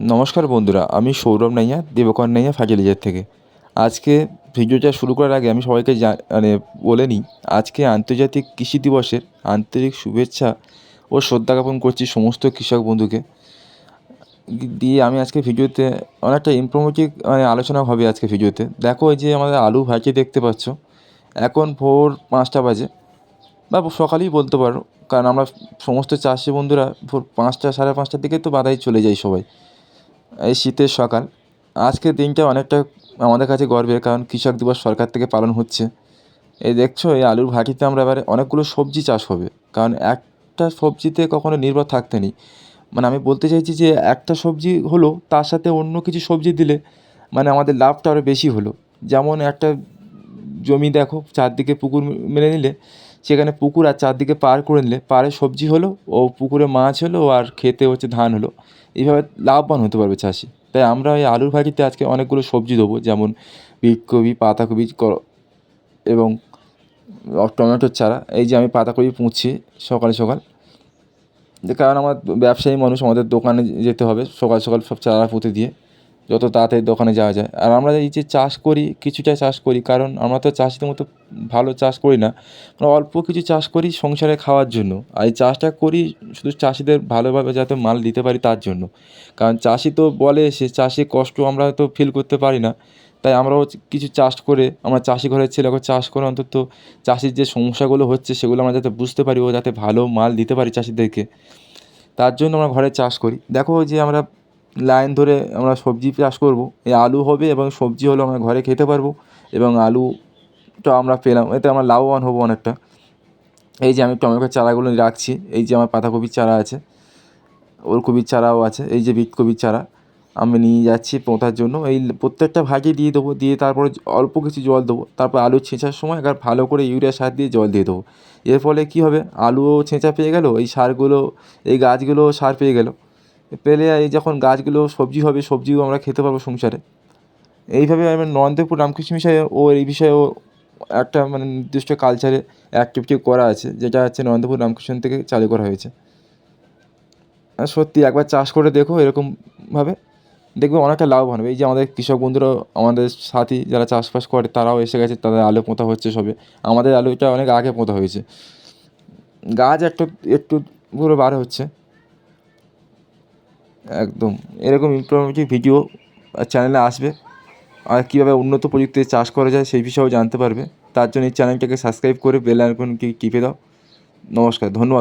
নমস্কার বন্ধুরা, আমি সৌরভ নাইয়া, দেবকর নাইয়া ফার্টিলাইজার থেকে। আজকে ভিডিওটা শুরু করার আগে আমি সবাইকে মানে বলে নিই, আজকে আন্তর্জাতিক কৃষি দিবসের আন্তরিক শুভেচ্ছা ও শ্রদ্ধা জ্ঞাপন করছি সমস্ত কৃষক বন্ধুকে। দিয়ে আমি আজকে ভিডিওতে অনেকটা ইনফরমেটিভ মানে আলোচনা হবে আজকে ভিডিওতে। দেখো এই যে আমাদের আলু ভাজি দেখতে পাচ্ছ, এখন ভোর পাঁচটা বাজে। বা সকালেই বলতে পারো, কারণ আমরা সমস্ত চাষি বন্ধুরা ভোর পাঁচটা, সাড়ে পাঁচটার দিকে তো বাদায় চলে যাই সবাই। এই শীতের সকাল। আজকের দিনটা অনেকটা আমাদের কাছে গর্বের, কারণ কৃষক দিবস সরকার থেকে পালন হচ্ছে। এই দেখছ, এই আলুর ভাটিতে আমরা এবারে অনেকগুলো সবজি চাষ হবে। কারণ একটা সবজিতে কখনো নির্ভর থাকতে নেই। মানে আমি বলতে চাইছি যে, একটা সবজি হলো, তার সাথে অন্য কিছু সবজি দিলে মানে আমাদের লাভটা আরও বেশি হলো। যেমন একটা জমি দেখো, চারদিকে পুকুর মেরে নিলে সেখানে পুকুর আর চারদিকে পার করে নিলে পাড়ে সবজি হলো, ও পুকুরে মাছ হলো আর খেতে হচ্ছে ধান হলো। এইভাবে লাভবান হতে পারবে চাষি। তাই আমরা এই আলুর ভাজিতে আজকে অনেকগুলো সবজি দেবো, যেমন বিটকপি, পাতাকপি এবং টমেটোর চারা। এই যে আমি পাতাকপি পুঁতছি সকালে সকাল। কারণ আমার ব্যবসায়ী মানুষ, আমাদের দোকানে যেতে হবে, সকাল সকাল সব চারা পুঁতে দিয়ে। যত তাড়াতাড়ি দোকানে যাওয়া যায়। আর আমরা এই যে চাষ করি, কিছুটা চাষ করি, কারণ আমরা তো চাষিদের মতো ভালো চাষ করি না আমরা অল্প কিছু চাষ করি সংসারে খাওয়ার জন্য। আর এই চাষটা করি শুধু চাষিদের ভালোভাবে যাতে মাল দিতে পারি তার জন্য। কারণ চাষি তো বলে, সে চাষি কষ্ট আমরা হয়তো ফিল করতে পারি না। তাই আমরাও কিছু চাষ করে, আমরা চাষি ঘরের ছেলে চাষ করে অন্তত চাষির যে সমস্যাগুলো হচ্ছে, সেগুলো আমরা যাতে বুঝতে পারি, ও যাতে ভালো মাল দিতে পারি চাষিদেরকে। তার জন্য আমরা ঘরে চাষ করি। দেখো যে আমরা লাইন ধরে আমরা সবজি চাষ করব। এই আলু হবে এবং সবজি হলো আমরা ঘরে খেতে পারব এবং আলুটা আমরা পেলাম। এতে আমরা লাভবান হব অনেকটা। এই যে আমি টমেটোর চারাগুলো রাখছি। এই যে আমার পাতাকপির চারা আছে, ওলকপির চারাও আছে, এই যে বিটকপির চারা আমি নিয়ে যাচ্ছি পোঁতার জন্য। এই প্রত্যেকটা ভাগে দিয়ে দেবো, দিয়ে তারপরে অল্প কিছু জল দেবো। তারপর আলু ছেঁচার সময় একবার ভালো করে ইউরিয়া সার দিয়ে জল দিয়ে দেবো। এর ফলে কী হবে? আলুও ছেঁচা পেয়ে গেল, এই সারগুলো, এই গাছগুলোও সার পেয়ে গেল। পেলে এই যখন গাছগুলো সবজি হবে, সবজিও আমরা খেতে পারব সংসারে। এইভাবে আমি নরেন্দ্রপুর রামকৃষ্ণ বিষয়ে ও এই বিষয়েও একটা মানে নির্দিষ্ট কালচারে অ্যাক্টিভিটি করা আছে, যেটা হচ্ছে নরেন্দ্রপুর রামকৃষ্ণ থেকে চালু করা হয়েছে। আর সত্যি একবার চাষ করে দেখো এরকমভাবে দেখবে অনেকটা লাভবান হবে। এই যে আমাদের কৃষক বন্ধুরাও আমাদের সাথী যারা চাষবাস করে, তারাও এসে গেছে, তাদের আলু পোঁতা হচ্ছে সবে। আমাদের আলুটা অনেক আগে পোঁতা হয়েছে। গাছ একটু একটু পুরো বার হচ্ছে। একদম। এরকম ইনফরমেটিভ ভিডিও চ্যানেলে আসবে। আর কীভাবে উন্নত প্রযুক্তিতে চাষ করা যায় সেই বিষয়েও জানতে পারবে। তার জন্য এই চ্যানেলটাকে সাবস্ক্রাইব করে বেল আইকনকে টিপে দাও। নমস্কার, ধন্যবাদ।